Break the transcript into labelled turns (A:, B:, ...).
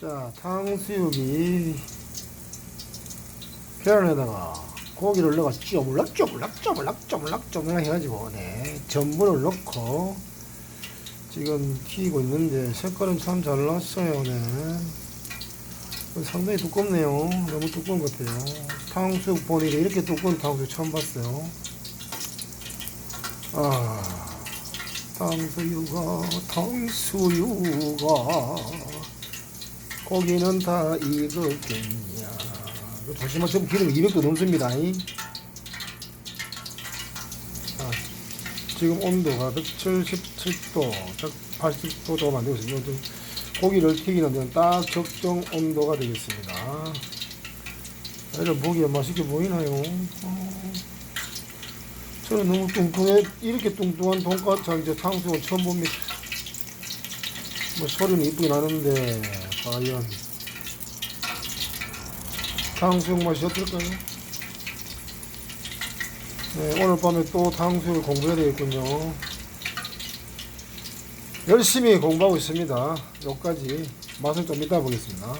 A: 자, 탕수육이 계란에다가 고기를 넣어 쪼물락 쪼물락 쪼물락 쪼물락 쪼물락 해가지고 네 전분을 넣고 지금 튀기고 있는데 색깔은 참 잘 났어요 네. 상당히 두껍네요. 너무 두꺼운 것 같아요. 탕수육 보니까 이렇게 두꺼운 탕수육 처음 봤어요. 아 탕수육아 탕수육아 고기는 다 익었겠냐 이거 조심하시면 기름 200도 넘습니다. 이. 자, 지금 온도가 177도 180도 정도 만들고 있습니다. 좀 고기를 튀기는 데는 딱 적정 온도가 되겠습니다. 이런 보기에 맛있게 보이나요? 어. 저는 너무 뚱뚱해. 이렇게 뚱뚱한 돈까스 이제 탕수육은 처음 봅니다. 뭐 소리는 이쁘게 나는데 과연 탕수육 맛이 어떨까요? 네, 오늘 밤에 또 탕수육을 공부해야 되겠군요. 열심히 공부하고 있습니다. 여기까지 맛을 좀 이따 보겠습니다